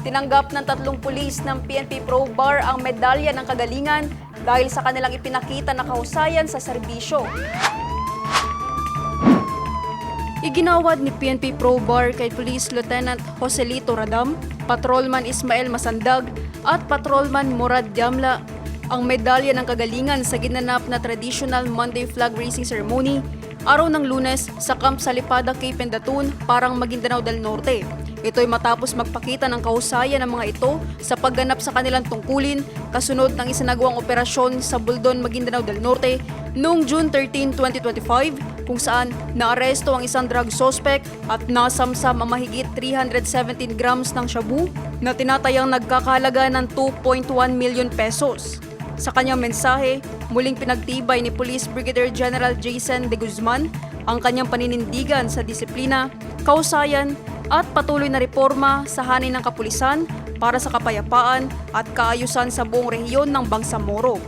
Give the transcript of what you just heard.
Tinanggap ng tatlong pulis ng PNP Pro Bar ang medalya ng kagalingan dahil sa kanilang ipinakita na kahusayan sa serbisyo. Iginawad ni PNP Pro Bar kay Police Lieutenant Joselito Radam, Patrolman Ismael Masandag at Patrolman Murad Jamla ang medalya ng kagalingan sa ginanap na traditional Monday flag raising ceremony araw ng lunes sa Camp Salipada Cape Pendatun, parang Maguindanao del Norte. Ito'y matapos magpakita ng kahusayan ng mga ito sa pagganap sa kanilang tungkulin kasunod ng isinagawang operasyon sa Buldon, Maguindanao del Norte noong June 13, 2025 kung saan naaresto ang isang drug suspect at nasamsam ang mahigit 317 grams ng shabu na tinatayang nagkakahalaga ng 2.1 million pesos. Sa kanyang mensahe, muling pinagtibay ni Police Brigadier General Jason De Guzman ang kanyang paninindigan sa disiplina, kausayan at patuloy na reforma sa hanin ng kapulisan para sa kapayapaan at kaayusan sa buong rehiyon ng Bangsamoro.